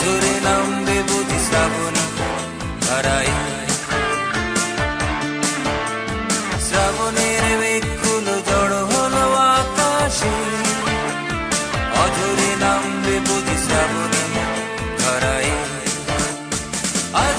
ধরে নামবে বুধি শ্রাবণী ধারায়। শ্রাবণের মেঘগুলো জড় হলো আকাশে। অধরে নামবে বুধি শ্রাবণী ধারায়। আজ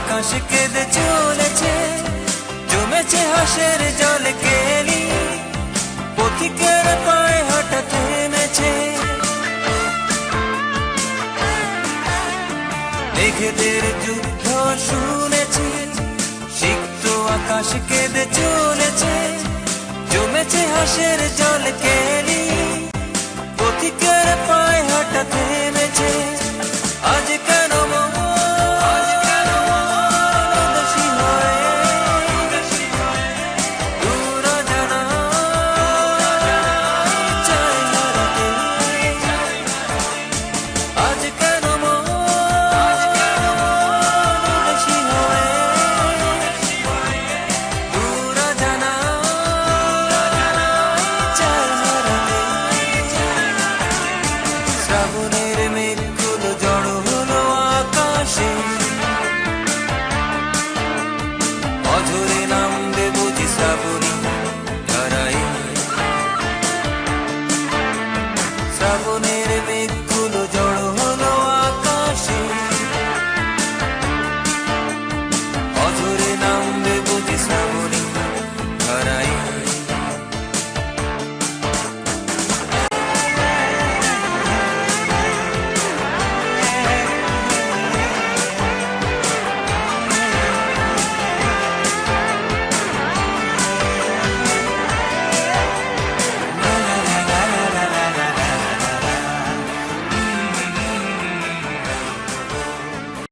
আকাশ কেঁদে চলেছে, জমেছে হাসের জল কেলি, পথিকের পায়ে হঠাৎ থেমেছে মেঘেদের যুদ্ধ শুনেছি, সিক্ত আকাশ কেঁদে চলেছে, জমেছে হাসের জল কেলি। ধারায় শ্রাবণের মেঘগুলো জড়ো